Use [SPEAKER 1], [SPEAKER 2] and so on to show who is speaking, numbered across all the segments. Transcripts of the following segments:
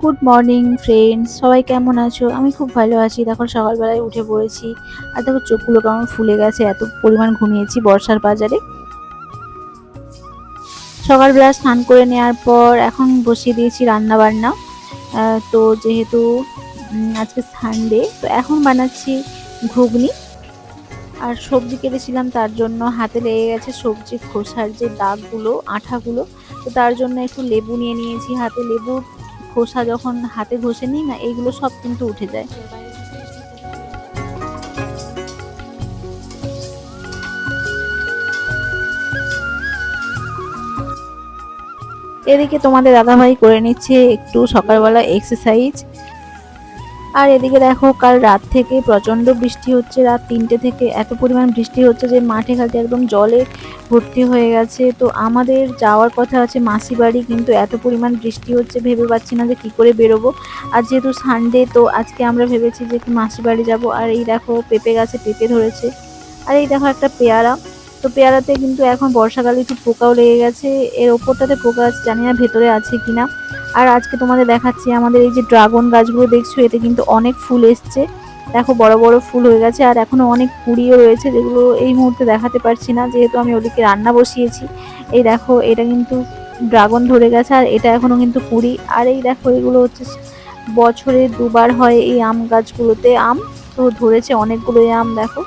[SPEAKER 1] Good morning friends সবাই কেমন আছো? আমি খুব ভালো আছি। দেখো, সকালবেলায় উঠে পড়েছি। আর দেখো, চোখগুলো কেমন ফুলে গেছে। এত পরিমাণ ঘুমিয়েছি বর্ষার বাজারে। সকালবেলা স্নান করে নেওয়ার পর এখন বসিয়ে দিয়েছি রান্না বান্না তো যেহেতু আজকে সানডে তো এখন বানাচ্ছি ঘুগনি। আর সবজি কেটেছিলাম, তার জন্য হাতে লেগে গেছে সবজি খোসার যে দাগগুলো, আঠাগুলো তো তার জন্য একটু লেবু নিয়ে নিয়েছি, হাতে লেবু, খোসা যখন হাতে ঘষে নিই না, এইগুলো সব কিন্তু উঠে যায়। এদিকে তোমাদের দাদাভাই করে নিচ্ছে একটু সকালবেলা এক্সারসাইজ আর এদিকে দেখো, কাল রাত থেকে প্রচণ্ড বৃষ্টি হচ্ছে। রাত তিনটে থেকে এত পরিমাণ বৃষ্টি হচ্ছে যে মাঠে ঘাটে একদম জলে ভর্তি হয়ে গেছে। তো আমাদের যাওয়ার কথা আছে মাসি বাড়ি কিন্তু এত পরিমাণ বৃষ্টি হচ্ছে, ভেবে পাচ্ছি না যে কি করে বেরোবো। আর যেহেতু সানডে তো আজকে আমরা ভেবেছি যে একটু মাসি বাড়ি যাব। আর এই দেখো, পেঁপে গাছে পেঁপে ধরেছে। আর এই দেখো একটা পেয়ারা। তো পেয়ারাতে কিন্তু এখন বর্ষাকালে একটু পোকাও লেগে গেছে। এর ওপরটাতে পোকা আছে, জানি না ভেতরে আছে কিনা। আর আজকে তোমাদের দেখাচ্ছি, আমাদের এই যে ড্রাগন গাছগুলো দেখছ, এতে কিন্তু অনেক ফুল এসছে। দেখো, বড় বড় ফুল হয়ে গেছে, আর এখনও অনেক কুড়িও রয়েছে যেগুলো এই মুহূর্তে দেখাতে পারছি না, যেহেতু আমি ওদিকে রান্না বসিয়েছি। এই দেখো, এটা কিন্তু ড্রাগন ধরে গেছে, আর এটা এখনও কিন্তু কুড়ি। আর এই দেখো, এগুলো হচ্ছে বছরে দুবার হয় এই আম গাছগুলোতে। আম তো ধরেছে অনেকগুলোই আম, দেখো।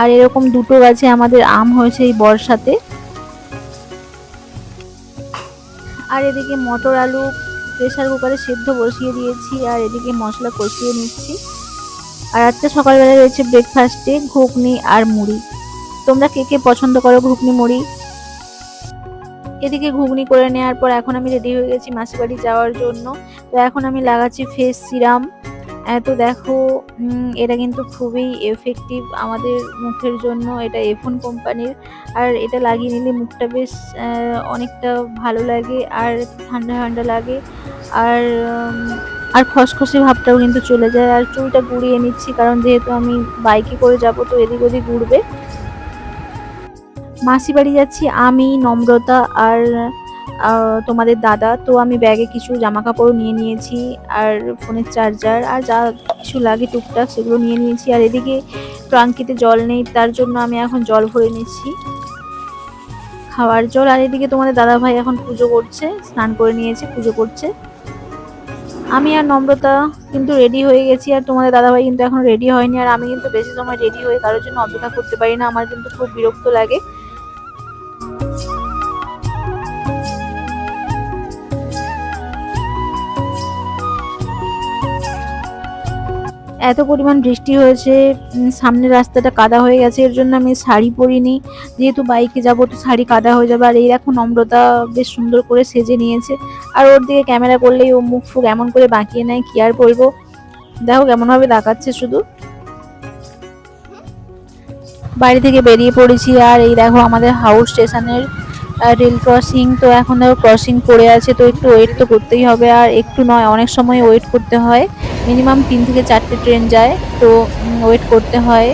[SPEAKER 1] আর এরকম দুটো গাছে আমাদের আম হয়েছে এই বর্ষাতে। আর এদিকে মটর আলু প্রেসার কুকারে সেদ্ধ বসিয়ে দিয়েছি, আর এদিকে মশলা কষিয়ে নিচ্ছি। আর আজকে সকালবেলা রয়েছে ব্রেকফাস্টে ঘুগনি আর মুড়ি। তোমরা কে কে পছন্দ করো ঘুগনি, মুড়ি? এদিকে ঘুগনি করে নেওয়ার পর এখন আমি রেডি হয়ে গেছি মাসির বাড়ি যাওয়ার জন্য। তো এখন আমি লাগাচ্ছি ফেস সিরাম। তো দেখো এটা কিন্তু খুবই এফেক্টিভ আমাদের মুখের জন্য, এটা এফোন কোম্পানির আর এটা লাগিয়ে নিলে মুখটা বেশ অনেকটা ভালো লাগে আর ঠান্ডা ঠান্ডা লাগে। আর আর খসখসে ভাবটাও কিন্তু চলে যায়। আর চুলটা গুঁড়িয়ে নিচ্ছি, কারণ যেহেতু আমি বাইকে করে যাব, তো এদিক ওদিক ঘুরবে। মাসি বাড়ি যাচ্ছি আমি, নম্রতা আর তোমাদের দাদা, তো আমি ব্যাগে কিছু জামা কাপড় নিয়ে নিয়েছি, আর ফোনের চার্জার আর যা কিছু লাগে টুকটাক সেগুলো নিয়ে নিয়েছি, আর এদিকে ট্রাঙ্কিতে জল নেই, তার জন্য আমি এখন জল ভরে নিচ্ছি। খাওয়ার জল, আর এদিকে তোমাদের দাদা ভাই এখন পুজো করছে, স্নান করে নিয়েছে, পুজো করছে। আমি আর নম্রতা কিন্তু রেডি হয়ে গেছি, আর তোমাদের দাদা ভাই কিন্তু এখন রেডি হয়নি, আর আমি কিন্তু বেশি সময় রেডি হয়ে কারোর জন্য অপেক্ষা করতে পারি না, আমার কিন্তু খুব বিরক্ত লাগে। এত পরিমাণ বৃষ্টি হয়েছে সামনের রাস্তাটা কাদা হয়ে গেছে, এর জন্য আমি শাড়ি পরিনি। যেহেতু বাইকে যাব তো শাড়ি কাদা হয়ে যাবে, আর এই দেখো নম্রতা বেশ সুন্দর করে সেজে নিয়েছে। আর ওর দিকে ক্যামেরা করলেই ও মুখ ফুক এমন করে বাঁকিয়ে নেয়, কি আর বলব? দেখো কেমনভাবে দেখাচ্ছে শুধু। বাড়ি থেকে বেরিয়ে পড়েছি, আর এই দেখো আমাদের হাউস স্টেশনের রেল ক্রসিং তো এখন দেখো ক্রসিং পড়ে আছে, তো একটু ওয়েট তো করতেই হবে, আর একটু নয়, অনেক সময় ওয়েট করতে হয়। মিনিমাম তিন থেকে চারটে ট্রেন যায়, তো ওয়েট করতে হয়।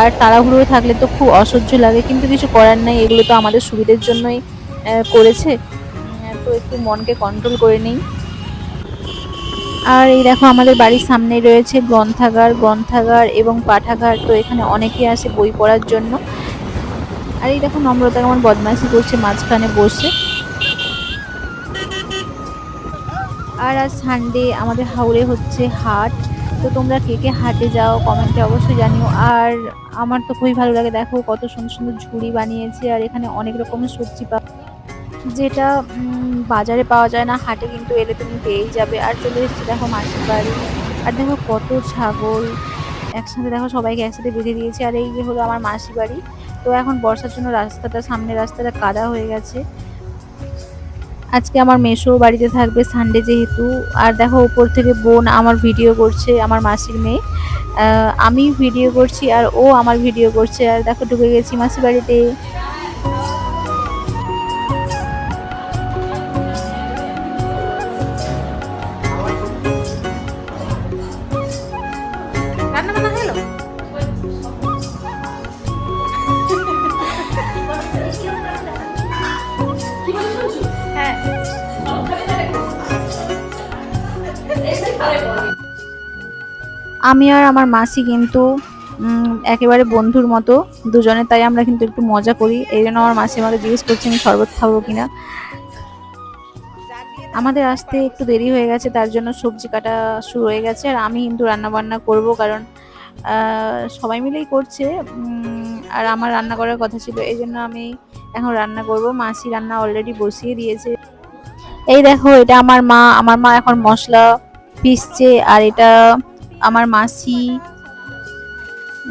[SPEAKER 1] আর তাড়াহুড়ো থাকলে তো খুব অসহ্য লাগে, কিন্তু কিছু করার নাই, এগুলো তো আমাদের সুবিধের জন্যই করেছে। তো একটু মনকে কন্ট্রোল করে নিই। আর এই দেখো, আমাদের বাড়ির সামনেই রয়েছে গ্রন্থাগার গ্রন্থাগার এবং পাঠাগার, তো এখানে অনেকে আসে বই পড়ার জন্য। আর এই দেখো, নম্রতা কেমন বদমাইশি করছে, মাঝখানে বসে। আর আজ সানডে আমাদের হাওড়ে হচ্ছে হাট। তো তোমরা কে কে হাটে যাও কমেন্টে অবশ্যই জানিও। আর আমার তো খুবই ভালো লাগে, দেখো কত সুন্দর সুন্দর ঝুড়ি বানিয়েছে, আর এখানে অনেক রকমের সবজি পাওয়া যেটা বাজারে পাওয়া যায় না, হাটে কিন্তু এলে তুমি পেয়েই যাবে। আর চলে এসেছি দেখো মাসির বাড়ি। আর দেখো কত ছাগল, একসাথে দেখো সবাইকে একসাথে বেঁধে দিয়েছে। আর এই যে হলো আমার মাসি বাড়ি। তো এখন বর্ষার জন্য রাস্তাটা, সামনের রাস্তাটা কাদা হয়ে গেছে। আজকে আমার মেশো বাড়িতে থাকবে সানডে যেহেতু। আর দেখো, উপর থেকে বোন আমার ভিডিও করছে, আমার মাসির মেয়ে। আমি ভিডিও করছি আর ও আমার ভিডিও করছে। আর দেখো, ঢুকে গেছি মাসির বাড়িতে। আমি আর আমার মাসি কিন্তু একেবারে বন্ধুর মতো দুজনে, তাই আমরা কিন্তু একটু মজা করি। এই জন্য আমার মাসি আমাকে জিজ্ঞেস করছে, আমি শরবত খাব কিনা? আমাদের আসতে একটু দেরি হয়ে গেছে, তার জন্য সবজি কাটা শুরু হয়ে গেছে। আর আমি কিন্তু রান্না বান্না করব, কারণ সবাই মিলেই করছে। আর আমার রান্না করার কথা ছিল, এই জন্য আমি এখন রান্না করব। মাসি রান্না অলরেডি বসিয়ে দিয়েছে। এই দেখো, এটা আমার মা আমার মা এখন মশলা পিসছে আর এটা আমার মাসি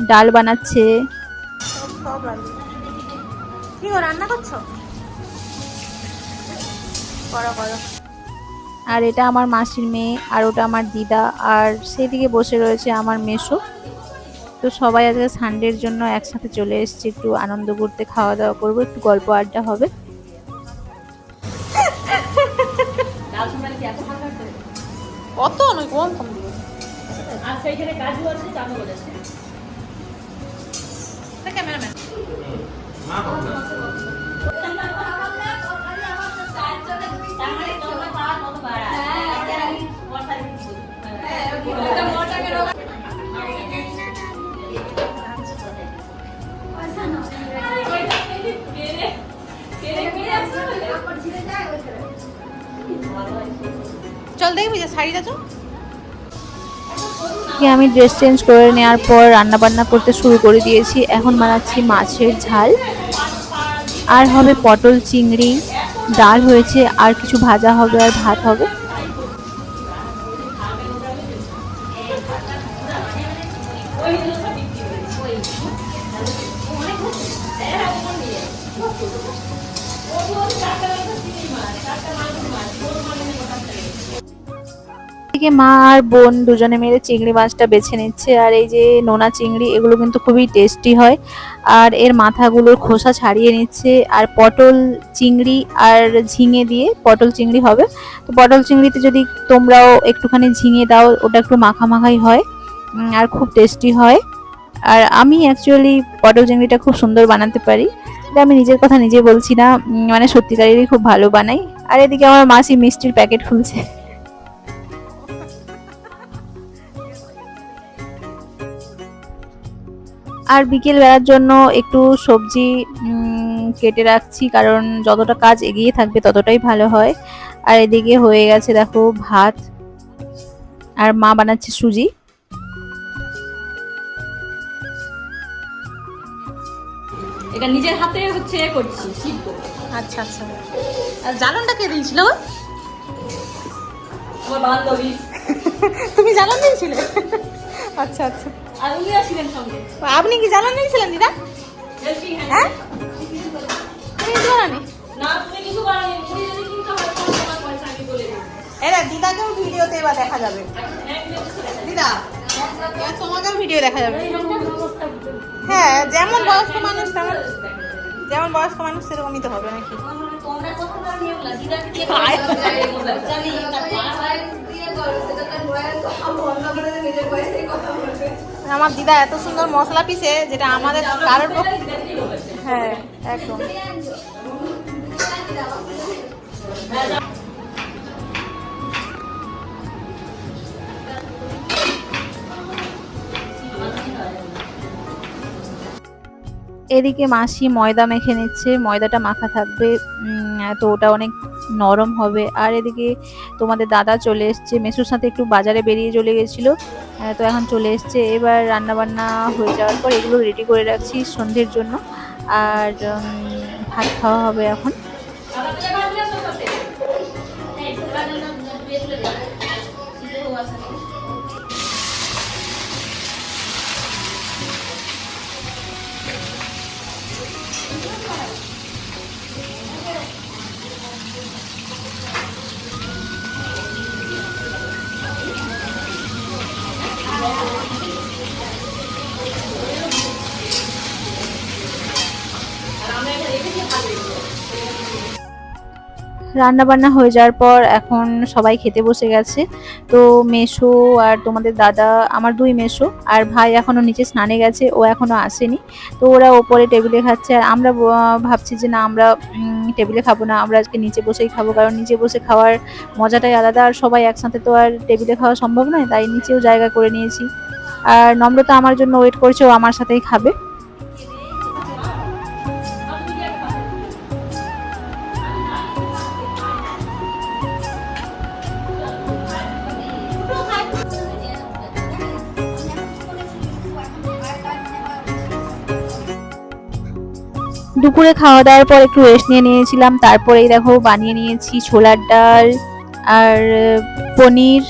[SPEAKER 1] ডাল বানাচ্ছে।
[SPEAKER 2] রান্না কি গো রান্না করছ? করো করো।
[SPEAKER 1] আর এটা আমার মাসির মেয়ে আর ওটা আমার দিদা আর সেদিকে বসে রয়েছে আমার মেসো। তো সবাই আজকে সানডের জন্য একসাথে চলে এসেছি একটু আনন্দ করতে খাওয়া দাওয়া করব একটু গল্প আড্ডা হবে।
[SPEAKER 2] কত নয় কম কম। দিবে ক্যামেরাম্যান। চল দেখবি যে শাড়িটা
[SPEAKER 1] কি আমি ড্রেস চেঞ্জ করে নেওয়ার পর রান্না বান্না করতে শুরু করে দিয়েছি। এখন বানাচ্ছি মাছের ঝাল। আর হবে পটল চিংড়ি, ডাল হয়েছে, আর কিছু ভাজা হবে আর ভাত হবে। এদিকে মা আর বোন দুজনে মিলে চিংড়ি মাছটা বেছে নিচ্ছে। আর এই যে নোনা চিংড়ি, এগুলো কিন্তু খুবই টেস্টি হয়। আর এর মাথাগুলোর খোসা ছাড়িয়ে নিচ্ছে। আর পটল চিংড়ি আর ঝিঙে দিয়ে পটল চিংড়ি হবে। তো পটল চিংড়িতে যদি তোমরাও একটুখানি ঝিঙে দাও, ওটা একটু মাখা মাখাই হয় আর খুব টেস্টি হয়। আর আমি অ্যাকচুয়ালি পটল চিংড়িটা খুব সুন্দর বানাতে পারি। এটা আমি নিজের কথা নিজে বলছি না। মানে সত্যিকারেরই খুব ভালো বানাই। আর এদিকে আমার মাসি মিষ্টির প্যাকেট খুলছে। আর বিকেল বেলার জন্য একটু সবজি কেটে রাখছি কারণ যতটা কাজ এগিয়ে থাকবে ততটাই ভালো হয়। আর এদিকে হয়ে গেছে দেখো ভাত আর মা বানাচ্ছে সুজি।
[SPEAKER 3] এটা নিজের হাতে হচ্ছে এ করছি সিদ্ধ।
[SPEAKER 2] আচ্ছা আচ্ছা। আর জ্বালনটা কে দিয়েছিল
[SPEAKER 3] আমার বান্ধবী।
[SPEAKER 2] তুমি জ্বালন দিয়েছিলে? আচ্ছা আচ্ছা। আপনি কি জ্বালন দিয়েছিলেন দিদা? হ্যাঁ?
[SPEAKER 3] হয়
[SPEAKER 2] এরা দিদাকেও ভিডিওতে এবার দেখা যাবে।
[SPEAKER 3] দাও।
[SPEAKER 2] দিদা। তোমাকেও ভিডিও দেখা যাবে। হ্যাঁ যেমন বয়স্ক মানুষ তেমন যেমন বয়স্ক মানুষ সেরকমই তো হবে নাকি? আমার দিদা এত সুন্দর মশলা পিসে যেটা আমাদের কারোর পক্ষে হ্যাঁ একদম।
[SPEAKER 1] এদিকে মাসি ময়দা মেখে নিচ্ছে, ময়দাটা মাখা থাকবে তো ওটা অনেক নরম হবে। আর এদিকে তোমাদের দাদা চলে এসছে, মেসুর সাথে একটু বাজারে বেরিয়ে চলে গেছিল তো এখন চলে এসছে। এবার রান্নাবান্না হয়ে যাওয়ার পর এগুলো রেডি করে রাখছি সন্ধ্যের জন্য। আর ভাত খাওয়া হবে এখন।
[SPEAKER 3] すごい。
[SPEAKER 1] রান্না বান্না হয়ে যাওয়ার পর এখন সবাই খেতে বসে গেছে। তো মেশো আর তোমাদের দাদা, আমার দুই মেশো আর ভাই এখনও নিচে স্নানে গেছে, ও এখনও আসেনি। তো ওরা ওপরে টেবিলে খাচ্ছে আর আমরা ভাবছি যে না, আমরা টেবিলে খাব না, আমরা আজকে নিচে বসেই খাব। কারণ নিচে বসে খাওয়ার মজাটাই আলাদা আর সবাই একসাথে তো আর টেবিলে খাওয়া সম্ভব নয়, তাই নিচেও জায়গা করে নিয়েছি। আর নম্রতা আমার জন্য ওয়েট করছে, ও আমার সাথেই খাবে। দুপুরে খাওয়া দাওয়ার পর একটু রেস্ট নিয়ে নিয়েছিলাম। তারপরেই দেখো বানিয়ে নিয়েছি ছোলার ডাল আর পনির,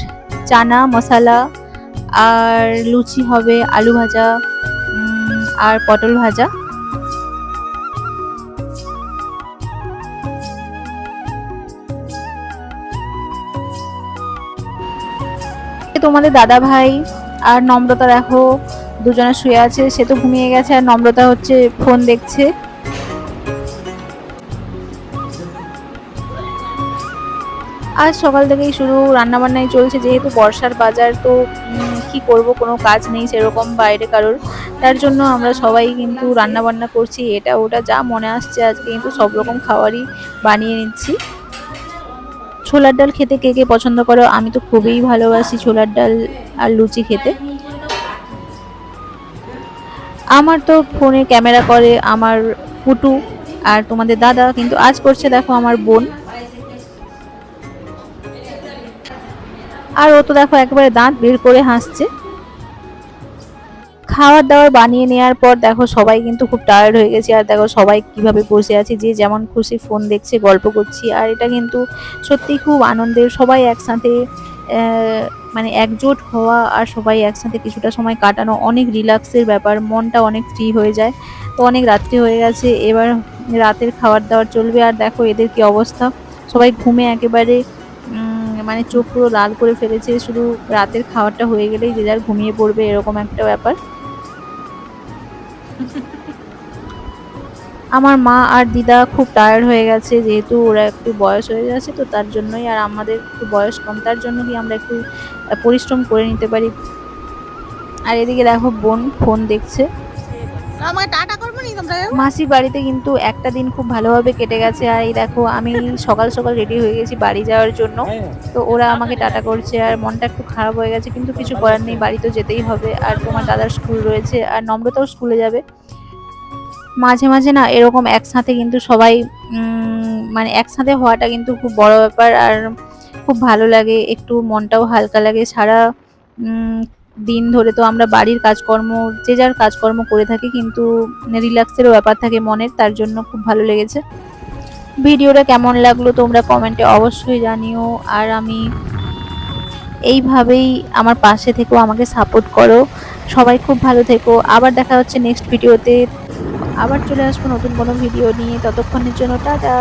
[SPEAKER 1] চানা, মশলা আর লুচি হবে, আলু ভাজা আর পটল ভাজা। তোমাদের দাদা ভাই আর নম্রতা দেখো, দুজনে শুয়ে আছে, সে তো ঘুমিয়ে গেছে, আর নম্রতা হচ্ছে ফোন দেখছে। আজ সকাল থেকেই শুধু রান্নাবান্নাই চলছে, যেহেতু বর্ষার বাজার তো কি করব, কোনো কাজ নেই সেরকম বাইরে কারোর। তার জন্য আমরা সবাই কিন্তু রান্নাবান্না করছি, এটা ওটা যা মনে আসছে আজকে, কিন্তু সব রকম খাবারই বানিয়ে নিচ্ছি। ছোলার ডাল খেতে কে কে পছন্দ করো? আমি তো খুবই ভালোবাসি ছোলার ডাল আর লুচি খেতে। আমার তো ফোনে ক্যামেরা করে আমার ফুটু আর তোমাদের দাদা, কিন্তু আজ করছে দেখো আমার বোন। আর ও তো দেখো একেবারে দাঁত বের করে হাসছে। খাবার দাবার বানিয়ে নেওয়ার পর দেখো সবাই কিন্তু খুব টায়ার্ড হয়ে গেছে আর দেখো সবাই কীভাবে বসে আছে, যে যেমন খুশি ফোন দেখছে, গল্প করছি আর এটা কিন্তু সত্যি খুব আনন্দের। সবাই একসাথে মানে একজোট হওয়া আর সবাই একসাথে কিছুটা সময় কাটানো অনেক রিল্যাক্সের ব্যাপার, মনটা অনেক ফ্রি হয়ে যায়। তো অনেক রাত্রি হয়ে গেছে, এবার রাতের খাবার দাবার চলবে আর দেখো এদের কি অবস্থা। সবাই ঘুমে একেবারে মানে চোখ পুরো লাল করে ফেলেছে, শুধু রাতের খাবারটা হয়ে গেলেই যে যার ঘুমিয়ে পড়বে, এরকম একটা ব্যাপার। আমার মা আর দিদা খুব টায়ার্ড হয়ে গেছে, যেহেতু ওরা একটু বয়স হয়ে গেছে, তো তার জন্যই আর আমাদের একটু বয়স কম, তার জন্য কি আমরা একটু পরিশ্রম করে নিতে পারি। আর এদিকে দেখো, বোন ফোন দেখছে। মাসির বাড়িতে কিন্তু একটা দিন খুব ভালোভাবে কেটে গেছে। আর এই দেখো, আমি সকাল সকাল রেডি হয়ে গেছি বাড়ি যাওয়ার জন্য। তো ওরা আমাকে টাটা করছে আর মনটা একটু খারাপ হয়ে গেছে, কিন্তু কিছু করার নেই, বাড়ি তো যেতেই হবে। আর তোমার দাদার স্কুল রয়েছে, আর নম্রতাও স্কুলে যাবে। মাঝে মাঝে না এরকম একসাথে কিন্তু সবাই মানে একসাথে হওয়াটা কিন্তু খুব বড় ব্যাপার। আর খুব ভালো লাগে, একটু মনটাও হালকা লাগে। সারা দিন ধরে তো আমরা বাড়ির কাজকর্ম, যে যার কাজকর্ম করে থাকি কিন্তু রিল্যাক্সেরও ব্যাপার থাকে মনের, তার জন্য খুব ভালো লেগেছে। ভিডিওটা কেমন লাগল তোমরা কমেন্টে অবশ্যই জানিও। আর আমি এইভাবেই আমার পাশে থেকেও আমাকে সাপোর্ট করো। সবাই খুব ভালো থেকো। আবার দেখা হচ্ছে নেক্সট ভিডিওতে আবার চলে আসব নতুন কোনো ভিডিও নিয়ে। ততক্ষণের জন্য টাটা।